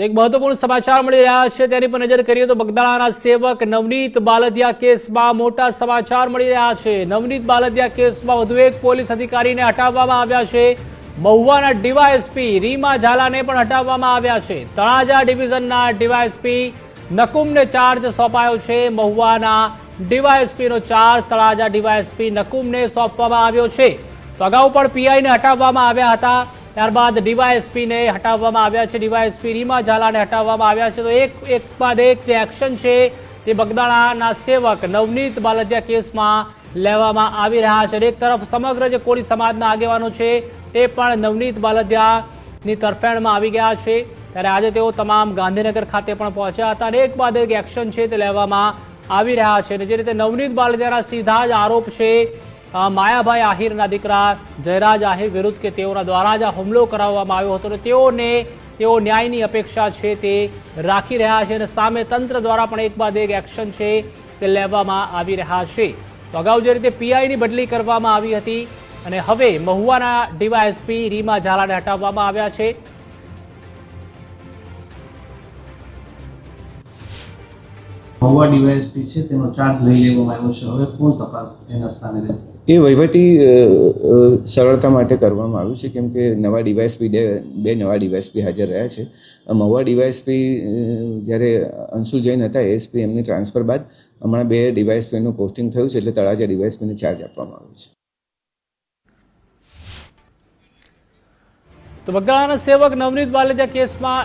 એક મહત્વપૂર્ણ સમાચાર મળી રહ્યા છે. તેની પર નજર કરીએ તો બગદાણાના સેવક નવનીત બાલદિયા કેસમાં મોટા સમાચાર મળી રહ્યા છે. નવનીત બાલદિયા કેસમાં વધુ એક પોલીસ અધિકારીને હટાવવામાં આવ્યા છે. મહુવાના ડીવાયએસપી રીમા ઝાલાને પણ હટાવવામાં આવ્યા છે. તળાજા ડિવિઝનના ડીવાયએસપી નકુમને ચાર્જ સોંપાયો છે. મહુવાના ડીવાયએસપીનો ચાર્જ તળાજા ડીવાયએસપી નકુમને સોંપવામાં આવ્યો છે. તો અગાઉ પણ પીઆઈને હટાવવામાં આવ્યા હતા. ત્યારબાદ ડીવાયએસપીને હટાવવામાં આવ્યા છે. ડીવાયએસપી રીમા ઝાલાને હટાવવામાં આવ્યા છે. તો એક એક બાદ એક જે એક્શન છે તે બગદાણાના સેવક નવનીત બાલદિયા કેસમાં લેવામાં આવી રહ્યા છે. એક તરફ સમગ્ર જે કોળી સમાજના આગેવાનો છે તે પણ નવનીત બાલદિયાની તરફેણમાં આવી ગયા છે. ત્યારે આજે તેઓ તમામ ગાંધીનગર ખાતે પણ પહોંચ્યા હતા અને એક બાદ એક એક્શન છે તે લેવામાં આવી રહ્યા છે. અને જે રીતે નવનીત બાલદિયાના સીધા જ આરોપ છે માયાભાઈ આહિરના દીકરા જયરાજ આહિર વિરુદ્ધ કે તેઓના દ્વારા જ આ હુમલો કરાવવામાં આવ્યો હતો અને તેઓને, તેઓ ન્યાયની અપેક્ષા છે તે રાખી રહ્યા છે અને સામે તંત્ર દ્વારા પણ એક બાદ એક એક્શન છે તે લેવામાં આવી રહ્યા છે. તો અગાઉ જે રીતે પીઆઈની બદલી કરવામાં આવી હતી અને હવે મહુવાના ડીવાયએસપી રીમા ઝાલાને હટાવવામાં આવ્યા છે. મહુવા ડીવાયએસપી છે, તેનો ચાર્જ લઈ લેવામાં આવ્યો છે. હવે કોણ તપાસ એના સ્થાને રહેશે? એ વહીવટી સરળતા માટે કરવામાં આવ્યું છે. કેમ કે નવા ડીવાયસપી બે નવા ડીવાયસપી હાજર રહ્યા છે. મહુવા ડીવાયસપી જ્યારે અંશુલ જૈન હતા, એએસપી એમની ટ્રાન્સફર બાદ હમણાં બે ડીવાયસપીનું પોસ્ટિંગ થયું છે, એટલે તળાજા ડીવાયસપીને ચાર્જ આપવામાં આવ્યો છે. તો બગદાણાના સેવક નવનીત બાલેજા કેસમાં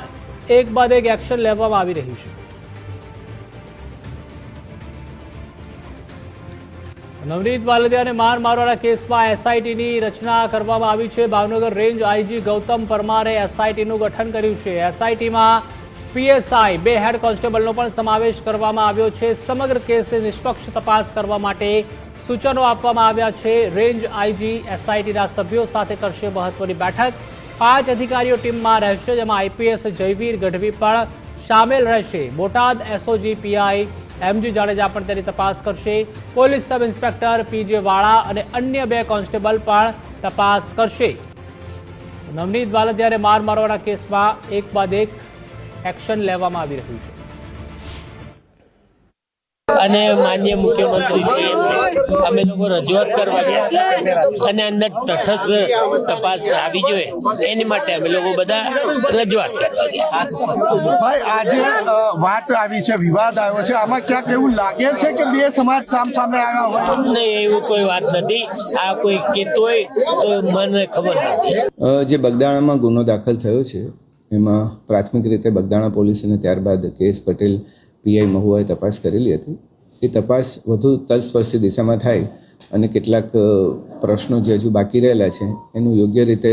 એક બાદ એક એક્શન લેવામાં આવી રહ્યું છે. નવનીત બાલદિયાને માર મારવાના કેસમાં એસઆઈટીની રચના કરવામાં આવી છે. ભાવનગર રેન્જ આઈજી ગૌતમ પરમારે એસઆઈટીનું ગઠન કર્યું છે. એસઆઈટીમાં પીએસઆઈ બે હેડ કોન્સ્ટેબલનો પણ સમાવેશ કરવામાં આવ્યો છે. સમગ્ર કેસની નિષ્પક્ષ તપાસ કરવા માટે સૂચનો આપવામાં આવ્યા છે. રેન્જ આઈજી એસઆઈટીના સભ્યો સાથે કરશે મહત્વની બેઠક. પાંચ અધિકારીઓ ટીમમાં રહેશે, જેમાં આઈપીએસ જયવીર ગઢવી પણ સામેલ રહેશે. Botad SOG PI MG Jadeja પણ તેની તપાસ કરશે. પોલીસ સબ ઇન્સ્પેક્ટર પીજે વાળા અને અન્ય બે કોન્સ્ટેબલ પણ તપાસ કરશે. નવનીત બાલદિયાને માર મારવાના કેસમાં એક બાદ એક એક્શન લેવામાં આવી રહ્યું છે. અને માન્ય મુખ્યમંત્રી શ્રી અમે લોકો રજૂઆત કરવા ગયા અને અંદર તટસ્થ તપાસ આવી જોઈએ. એની માટે અમે લોકો બધા રજૂઆત કરવા ગયા. ભાઈ આજે વાત આવી છે વિવાદ આવ્યો છે. આમાં ક્યાંક એવું લાગે છે કે બે સમાજ સામ સામે આવ્યા હોય? નહીં એવું કોઈ વાત નથી. આ કોઈ કેતો હોય તો મને ખબર નથી. જે બગદાણામાં ગુનો દાખલ થયો છે એમાં પ્રાથમિક રીતે બગદાણા પોલીસ અને ત્યારબાદ કેએસ પટેલ પીઆઈ મહુઆએ તપાસ કરેલી હતી. એ તપાસ વધુ તલસ્પર્શી દિશામાં થાય અને કેટલાક પ્રશ્નો જે હજુ બાકી રહેલા છે, એનું યોગ્ય રીતે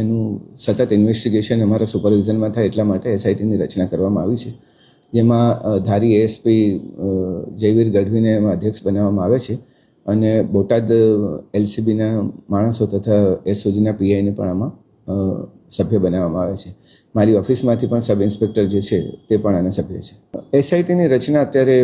એનું સતત ઇન્વેસ્ટિગેશન અમારા સુપરવિઝનમાં થાય એટલા માટે એસઆઈટીની રચના કરવામાં આવી છે. જેમાં ધારી એએસપી જયવીર ગઢવીને એમાં અધ્યક્ષ બનાવવામાં આવે છે અને બોટાદ એલસીબીના માણસો તથા એસઓજીના પીઆઈને પણ આમાં સભ્ય બનાવવામાં આવે છે. મારી ઓફિસમાંથી પણ સબ ઇન્સ્પેક્ટર જે છે, તે પણ આના સભ્ય છે. એસઆઈટીની રચના અત્યારે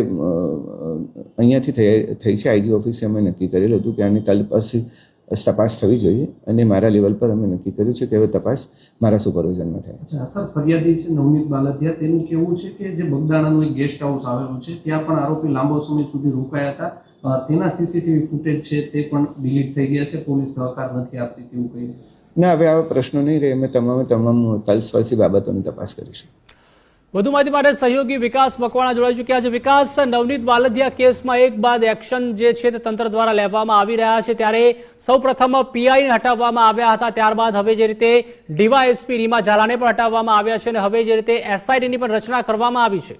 અહીંયાથી થઈ છે. આઈજી ઓફિસે અમે નક્કી કરેલું હતું કે આની તલપરસી તપાસ થવી જોઈએ અને મારા લેવલ પર અમે નક્કી કર્યું છે કે હવે તપાસ મારા સુપરવિઝનમાં થાય સર, ફરિયાદી છે, નવનીત બાલધિયા તેનું કેવું છે કે જે બગદાણાનું એક ગેસ્ટ હાઉસ આવેલું છે, ત્યાં પણ આરોપી લાંબો સમય સુધી રોકાયા હતા. તેના સીસીટીવી ફૂટેજ છે, તે પણ ડિલીટ થઈ ગયા છે. પોલીસ સહકાર નથી આપતી તેવું કહી ના, હવે આવા પ્રશ્નો નહીં રહે. અમે તમામે તમામ તલસ્પર્શી બાબતોની તપાસ કરીશું. વધુ માહિતી માટે સહયોગી વિકાસ મકવાણા જોડાઈ ચૂક્યા છે. વિકાસ નવનીત વાલદિયા કેસમાં એક બાદ એક્શન જે છે તે તંત્ર દ્વારા લેવામાં આવી રહ્યા છે. ત્યારે સૌપ્રથમ પીઆઈને હટાવવામાં આવ્યા હતા. ત્યારબાદ હવે જે રીતે ડીવાયએસપી રીમા ઝાલાને પણ હટાવવામાં આવ્યા છે અને હવે જે રીતે એસઆઈટીની પણ રચના કરવામાં આવી છે.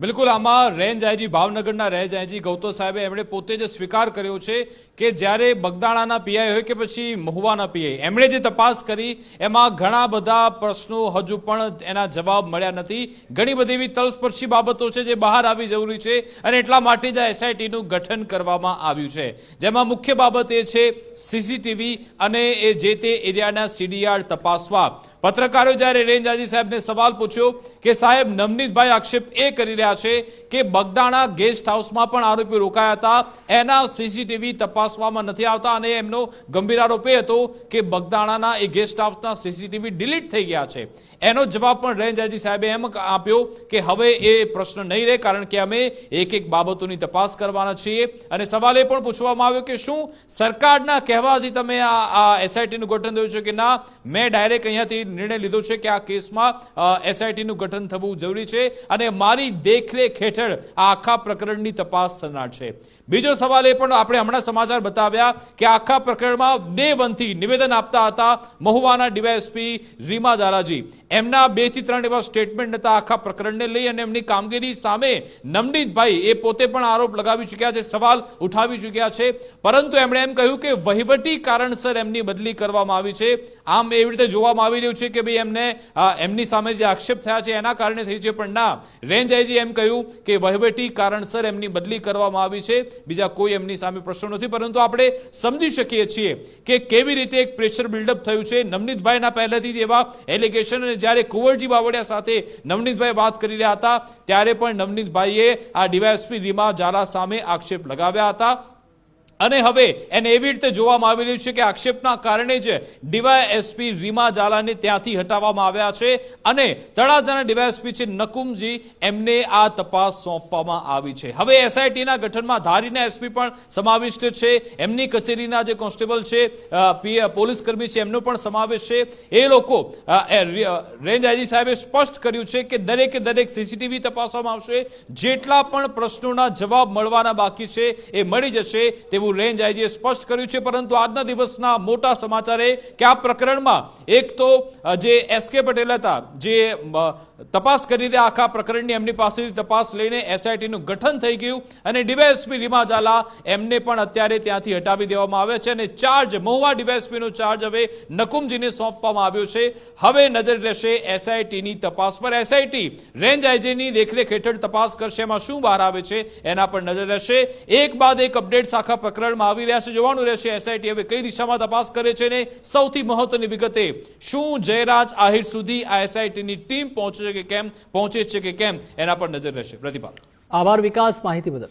બિલકુલ, આમાં રેન્જ આઈજી ભાવનગરના રેન્જ આઈજી ગૌતમ સાહેબે એમણે પોતે જ સ્વીકાર કર્યો છે કે જ્યારે બગદાણાના પીઆઈ હોય કે પછી મહુવાના પીઆઈ, એમણે જે તપાસ કરી, એમાં ઘણા બધા પ્રશ્નો હજુ પણ એના જવાબ મળ્યા નથી. ઘણી બધી એવી તલસ્પર્શી બાબતો છે જે બહાર આવી જરૂરી છે અને એટલા માટે જ આ એસઆઈટીનું ગઠન કરવામાં આવ્યું છે. જેમાં મુખ્ય બાબત એ છે સીસીટીવી અને એ જે તે એરિયાના સીડીઆર તપાસવા. પત્રકારો જ્યારે રેન્જ આજી સાહેબને સવાલ પૂછ્યો કે સાહેબ, નવનીતભાઈ આક્ષેપ એ કરી રહ્યા રહ્યા છે કે બગદાણા ગેસ્ટ હાઉસમાં પણ આરોપી રોકાયા હતા. એના સીસીટીવી તપાસવામાં નથી આવતા અને એમનો ગંભીર આરોપ એ હતો કે બગદાણાના એ ગેસ્ટ હાઉસના સીસીટીવી ડિલીટ થઈ ગયા છે. એનો જવાબ પણ રેન્જ આઈજી સાહેબે એમ આપ્યો કે હવે એ પ્રશ્ન નહીં રહે કારણ કે અમે એક એક બાબતોની તપાસ કરવાના છીએ. અને સવાલ એ પણ પૂછવામાં આવ્યો કે શું સરકારના કહેવાથી તમે આ એસઆઈટીનું ગઠન થયું છે કે ના? મેં ડાયરેક્ટ અહીંયાથી નિર્ણય લીધો છે કે આ કેસમાં એસઆઈટીનું ગઠન થવું જરૂરી છે. અને મારી દેખરેખ હેઠળ આ આખા પ્રકરણની તપાસ થનાર છે. બીજો સવાલ એ પણ આપણે હમણાં સમાચાર બતાવ્યા કે આખા પ્રકરણમાં ડે વનથી નિવેદન આપતા હતા મહુવાના ડીવાયએસપી રીમા ઝાલાજી. એમના બેથી ત્રણ એવા સ્ટેટમેન્ટ હતા આખા પ્રકરણને લઈ અને એમની કામગીરી સામે નમનીતભાઈ એ પોતે પણ આરોપ લગાવી ચૂક્યા છે, સવાલ ઉઠાવી ચૂક્યા છે. પરંતુ એમણે એમ કહ્યું કે વહીવટી કારણસર એમની બદલી કરવામાં આવી છે. આમ એવી રીતે જોવામાં આવી રહ્યું છે કે ભાઈ એમને એમની સામે જે આક્ષેપ થયા છે એના કારણે થઈ છે, પણ ના. રેન્જ આઈજી એમ કહ્યું કે વહીવટી કારણસર એમની બદલી કરવામાં આવી છે. બીજા કોઈ એમની સામે પ્રશ્નો નથી, પરંતુ આપણે સમજી શકીએ છીએ કે કેવી રીતે એક પ્રેશર બિલ્ડઅપ થયું છે. નવનીતભાઈના પહેલેથી જ એવા એલિગેશન અને જ્યારે કુંવરજી બાવળિયા સાથે નવનીતભાઈ વાત કરી રહ્યા હતા, ત્યારે પણ નવનીતભાઈએ આ ડીવાયએસપી રીમા ઝાલા સામે આક્ષેપ લગાવ્યા હતા. અને હવે એને એવી રીતે જોવામાં આવી રહ્યું છે કે આક્ષેપના કારણે જ ડીવાયએસપી રીમા ઝાલાને ત્યાંથી હટાવવામાં આવ્યા છે અને તળાજાના ડીવાયએસપી છે નકુમજી, એમને આ તપાસ સોંપવામાં આવી છે. હવે એસઆઈટીના ગઠનમાં ધારીના એસપી પણ સમાવિષ્ટ છે. એમની કચેરીના જે કોન્સ્ટેબલ છે પોલીસ કર્મી છે, એમનો પણ સમાવેશ છે. એ લોકો રેન્જ આઈજી સાહેબે સ્પષ્ટ કર્યું છે કે દરેકે દરેક સીસીટીવી તપાસવામાં આવશે. જેટલા પણ પ્રશ્નોના જવાબ મળવાના બાકી છે, એ મળી જશે તેવું રેન્જ આઈજીએ સ્પષ્ટ કર્યું છે, પરંતુ આજના દિવસના મોટા સમાચાર કે આ પ્રકરણમાં એક તો જે એસ પટેલ હતા, જે તપાસ કરી રહ્યા, આખા પ્રકરણની એમની પાસેથી તપાસ લઈને એસઆઈટીનું ગઠન થઈ ગયું અને ડીવાયએસપી રીમા ઝાલા એમને પણ અત્યારે ત્યાંથી હટાવી દેવામાં આવ્યા છે અને ચાર્જ મહુવા ડીવાયએસપીનો ચાર્જ હવે નકુમજીને સોંપવામાં આવ્યો છે. હવે નજર રહેશે એસઆઈટીની તપાસ પર. એસઆઈટી રેન્જ આઈજીની દેખરેખ હેઠળ તપાસ કરશે, એમાં શું બહાર આવે છે, એના પર નજર રહેશે. એક બાદ એક અપડેટ્સ આખા પ્રકરણમાં આવી રહ્યા છે, જોવાનું રહેશે. એસઆઈટી હવે કઈ દિશામાં તપાસ કરે છે ને સૌથી મહત્વની વિગતે શું જયરાજ આહિર સુધી આ એસઆઈટીની ટીમ પહોંચે છે કે કેમ? પહોંચે છે કે કેમ? એના પર નજર રહેશે. પ્રતિભા. આભાર વિકાસ માહિતી બદલ.